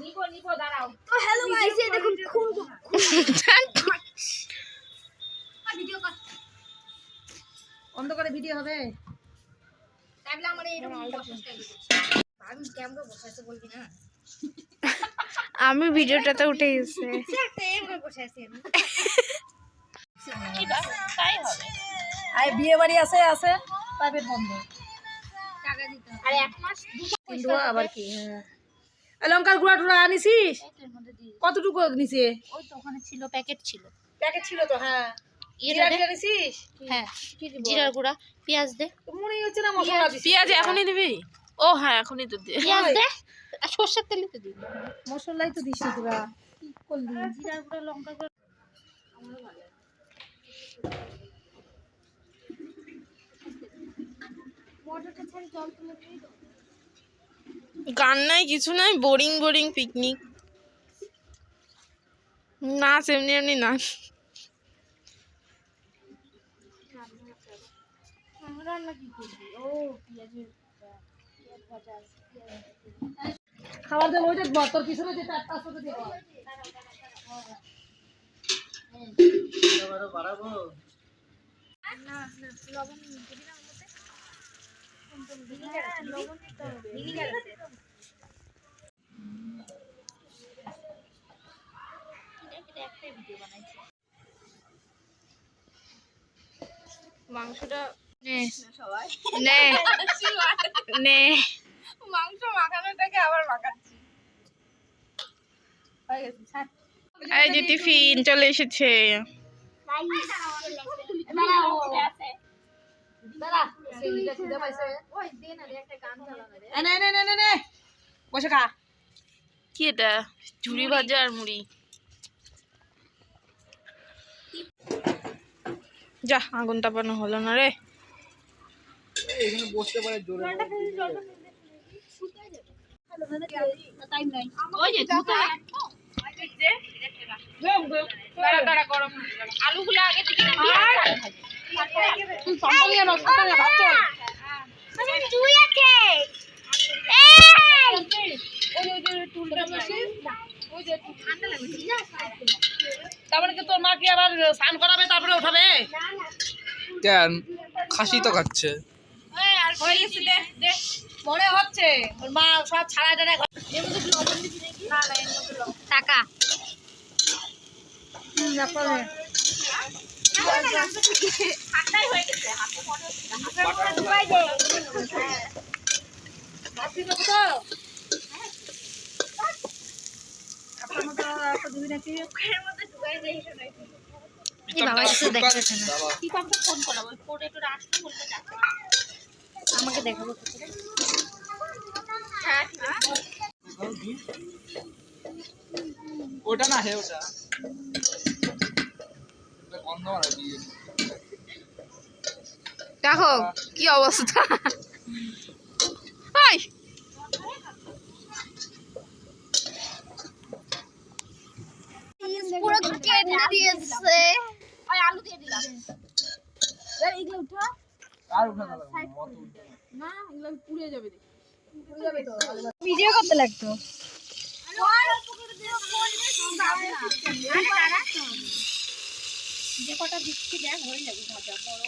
নিবো নিবো দাঁড়াও তো হ্যালো গাইস এই দেখুন খুন ভিডিও কর অন্ধকারে ভিডিও হবে। তাহলে আমার এই আমি ক্যামেরা বসাইতে বলবি না? আমি ভিডিওটাতে উঠে গেছে। আর বিয়ে বাড়ি আছে আছে প্রাইভেট বন্ধ। আবার কি হ্যাঁ। লঙ্কার গুঁড়া টুড়া দিয়ে কতটুকু নিছে? ওই তো ওখানে ছিল প্যাকেট ছিল। প্যাকেট ছিল তো হ্যাঁ। আনিছিস হ্যাঁ জিরার গুঁড়া পেঁয়াজ দে। তো মনে হচ্ছে না মশলা দিছিস। পেঁয়াজ এখনই দিবি? ও হ্যাঁ এখনই তো দিয়ে পেঁয়াজ দে আর সর্ষের তেলই তো দিবি। মশলাই তো দিছিস তোরা। কি করলি? জিরার গুঁড়া লঙ্কা গুঁড়া মটরটা ছাড়ি জল তুলে দিয়ে দাও গান নাই কিছু নাই বোরিং বোরিং পিকনিক নাচ এমনি এমনি নাচ। খাবার দেবো ওই তোর পিছনে যে চারটা সাথে দেবো না না লবণ দিবি না ওর মধ্যে লবণ দিতে হবে ভিনিগার আছে একটাই ভিডিও বানাইছি মাংসটা নে। সবাই। নে। নে। মাংস মাখানোটাকে আবার মাখাচ্ছি। এই যে টিফিন চলে এসেছে। দে না রে একটা গান চালানো রে নে নে নে নে নে। বসে খা। কি এটা? ঝুড়ি ভাজা আর মুড়ি। যা আগুন তাপানো হলো না রে। আলুগুলো আগে দিবি তারপরে তোর মা কি আবার স্নান করাবে তারপরে উঠাবে কেন? খাসি তো খাচ্ছে। মনে হচ্ছে ওর মা সব ছাড়া টাড়া টাকা দেখতেছে না আমাকে দেখাবো ওটা না হে ওটা ওটা গন্ধ মারা দিয়ে দেখো কি অবস্থা? হাই! পুরো কেটে দিয়েছে। আলু দিয়ে দিলাম। এগুলো উঠো। আর উঠা না এগুলো পুড়ে যাবে ভিডিও করতে লাগতো। যে কটা দিচ্ছি দেখ হয়ে যাবে ভাজা বড়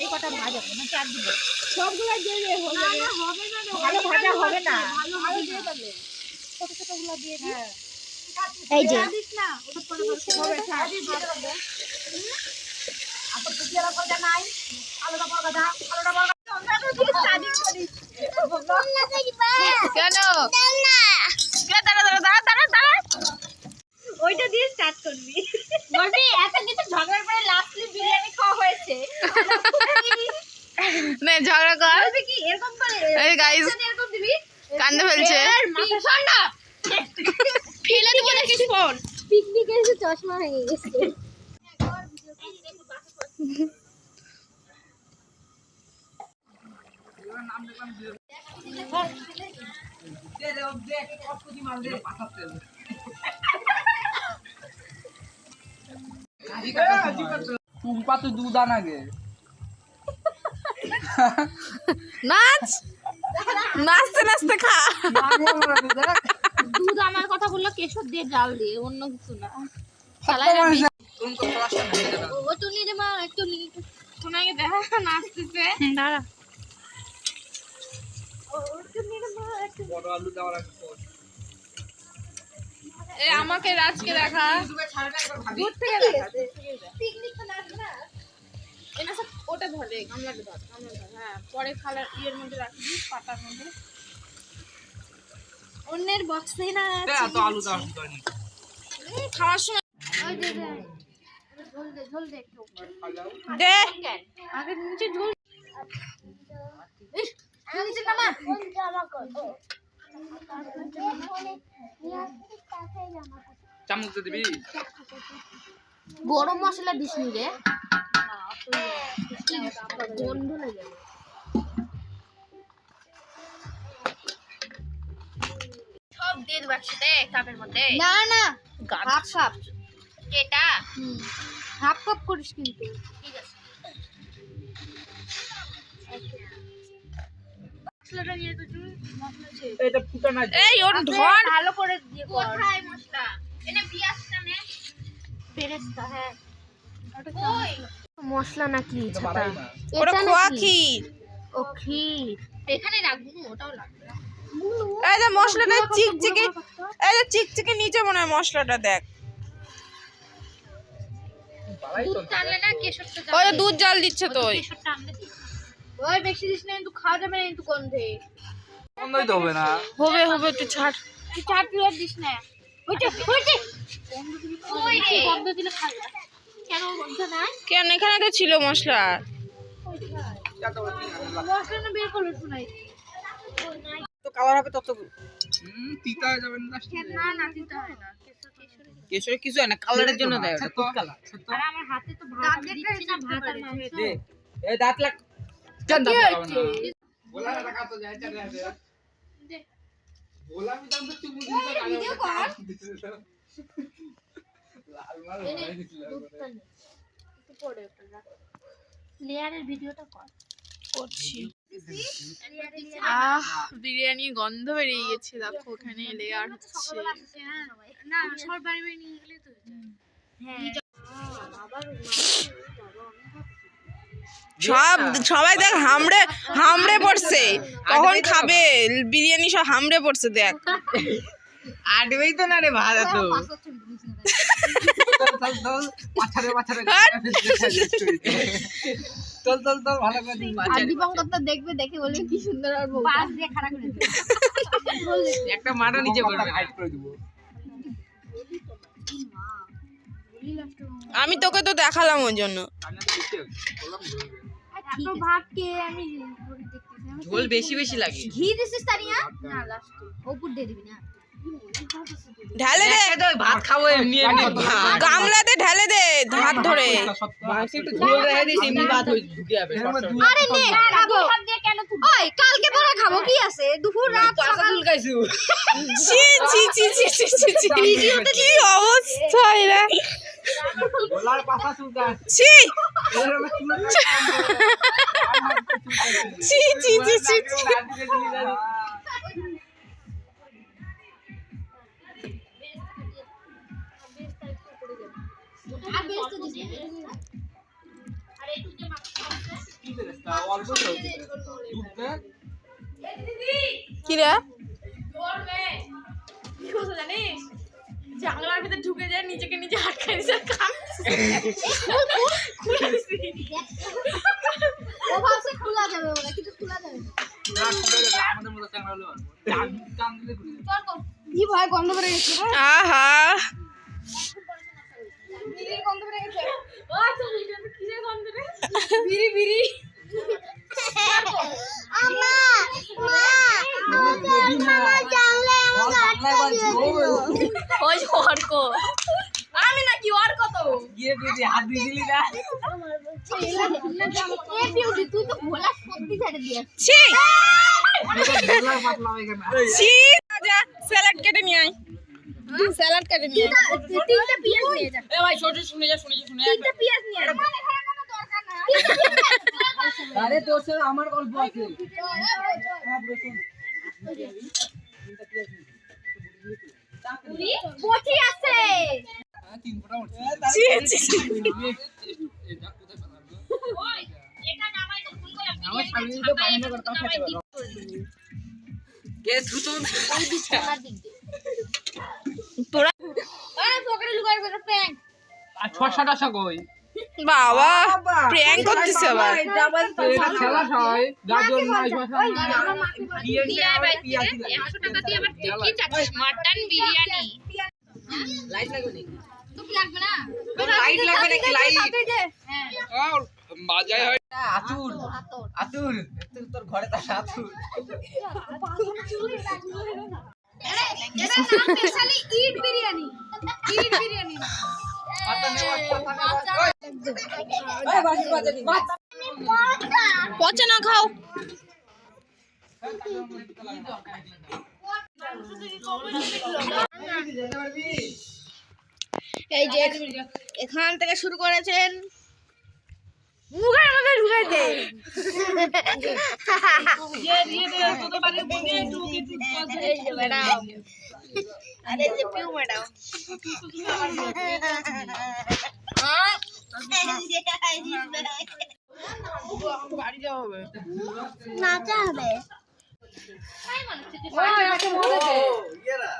এই কটা ভাজা না চার দিব সবগুলো দিয়ে হয়ে যাবে। হবে না ভালো ভাজা হবে না। ভালো ভালো দিয়ে দেবে ছোট ছোটগুলো দিয়ে দি এই যে হ্যাঁ। কেন? দাঁড়া দাঁড়া দাঁড়া দাঁড়া দাঁড়া ওইটা দিয়ে স্টার্ট করবি বলবি এত কিছু ঝগড়ার পরে লাস্টলি বিরিয়ানি খাওয়া হয়েছে নে ঝগড়া কর বলবি কি এরকম করে এই গাইস এরকম দিবি কান্দে ফেলছে শোন না ফেলে দেবো না কিছু ফোন পিকনিকে এসে চশমা ভেঙে গেছে টুম্পা তো দুধ আনাগে নাচ? নাচতে নাচতে খা। দুধ আমার কথা বলল কেশর দিয়ে জাল দিয়ে অন্য কিছু না। কোন কথা আসছে না এটা ও তো নিয়ে মা সোনাকে দেখা নাচতেছে। দাঁড়া। বড় আলু দেওয়ার এ আমাকে রাজকে দেখা। দূর থেকে দেখা। পিকনিক তো নাচ না। এ না সব ওটা ধরে গামলাটা ধর গামলা ধর। হ্যাঁ পরে খালার ইয়ের মধ্যে রাখবি পাতার মধ্যে। অন্যের বক্সে না এত আলু দেওয়ার দরকার নেই উম, খাওয়ার সময় দে দে ঝোল দে ঝোল দে একটু দে। আগে নিচে ঝোল নিচে নামা। চামচ দিবি? গরম মশলা দিস নি রে। গন্ধ লাগে সব দিয়ে দেবো একসাথে কাপের মধ্যে। না না। হাফ কাপ এটা? হাফ কাপ করিস কিন্তু। ঠিক আছে। মশলাটা তো মশলা ছেড়ে এটা ফুটা না এই ওর ধর ভালো করে দিয়ে কর। কোথায় মশলা? এনে পিয়াজটা নে। পেরেস্তা হ্যাঁ। মশলা। নাকি এটা না। ওটা খোয়া ক্ষীর। ও ক্ষীর। এখানে রাখব ওটাও লাগবে এই যে মশলাটা চিকচিকে এই যে চিকচিকে নিচে মনে হয় মশলাটা দেখ। দুধ জাল দিচ্ছে তো ওই বেশি দিস না কিন্তু খাওয়া যাবে না কিন্তু গন্ধে। বন্ধই তো হবে না। হবে হবে একটু ছাড়। তুই চার পিওর দিস না। ওইটা ওইটা গন্ধ দিলে খাবে কেন গন্ধ নাই? কেন? এখানে তো ছিল মশলা? মশলা না বের করলে শোনাই। তো কালার হবে তত হুম, তিতা হয়ে যাবে না না না দিতে হয় না। কেশর কেশর কেশরে কিছু হয় না কালারের জন্য দেয় ওটা কালার? আর আমার হাতে তো ভাত আমি না ভাত আর মাংস। দে। দাঁত লাগ লেয়ারের ভিডিওটা কর করছি আহ বিরিয়ানির গন্ধ বেরিয়ে গেছে দেখো ওখানে লেয়ার হচ্ছে। না সবার বাড়ি বাড়ি নিয়ে গেলে তো হ্যাঁ আবার সব সবাই দেখ হামড়ে হামড়ে পড়ছে। তখন খাবে? বিরিয়ানি সব হামড়ে পড়ছে দেখ। আটবেই তো না রে তো দেখবে দেখে বলবে কি সুন্দর একটা মাটা নিচে করবে। হাইট করে আমি তোকে তো দেখালাম ওই জন্য ঝোল বেশি বেশি লাগে ঘি দিছিস না লাস্টে দিয়ে দিবি না ঢালে দে ভাত খাব এমনি এমনি গামলাতে ঢালে দে হাত ধরে মাংস একটু ঝোল রেখে দিস এমনি ভাত হয়ে ঢুকে যাবে আরে নে খাব ভাত দিয়ে কেন তুই ওই কালকে পরে খাব কি আছে দুপুর রাত চুলকাইছু ছি ছি ছি ছি ছি ছি কি অবস্থা এরা ছি। এরকম চুলকা ছি। ছি ছি ছি ছি। আর জানলার ভিতরে ঢুকে যায় নিজেকে নিজে আটকাই দিছে ও ভাবছে খোলা যাবে ওরা কিন্তু খোলা যাবে না। না খুলে গেছে, আমাদের মতো চ্যাংড়া হলো আর। টান টান দিলে খুলে যাবে। চল কর কি ভয় গন্ধ করে গেছে আহা বিড়ির গন্ধ করে গেছে বিড়ি বিড়ি আমা মা জানলে বল, বাংলায় বলছি, ও বলছি। ওই অর্ক আমি নাকি অর্ক তো পেটে হাত দিয়ে না? এ বিউটি তুই তো ভোলা সত্যি ছেড়ে দিয়ে ছি! যা স্যালাড কেটে নিয়ে আয়। স্যালাড কেটে নিয়ে আয়। তিনটা পিয়াজ নিয়ে যা। এ ভাই ছোট শুনে যা শুনে যা শুনে তিনটা পিয়াজ নিয়ে যা দরকার না আরে তোর সাথে আমার গল্প আছে। চল বটি আছে। তিন ফোঁটা উঠছে ছি, ছি, ছি। এই যা, কোথায় পালাবো? এটা নামাই তো ভুল করে আমার স্বামী তো পায়খানা করতাম খেতে পারো কে থুতো তোরা আরে পকেটে লুকায় করে প্যান্ট আর ছশো টাকা কই বাবা প্র্যাঙ্ক করতেছে আবার তো এটা খেলা হয় গাজর নয় শশা দিয়ে দিয়ে ভাই 100 টাকা দিয়ে আবার তুই কি চাচ্ছিস? মাটন বিরিয়ানি? লাইট লাগবে না? লাইট লাগবে নাকি? লাইট হ্যাঁ। আহ, হয়। আতুর আতুর তোর ঘরে তার আতুর এটা এটা নাম specially eat biryani. Eat biryani. পচে না খাও। এই যে এখান থেকে শুরু করেছেন। মুখের মধ্যে ঢুকাই দে। এই যে ম্যাডাম। আরে যে পিউ নাচা হবে ও, ইয়েরা।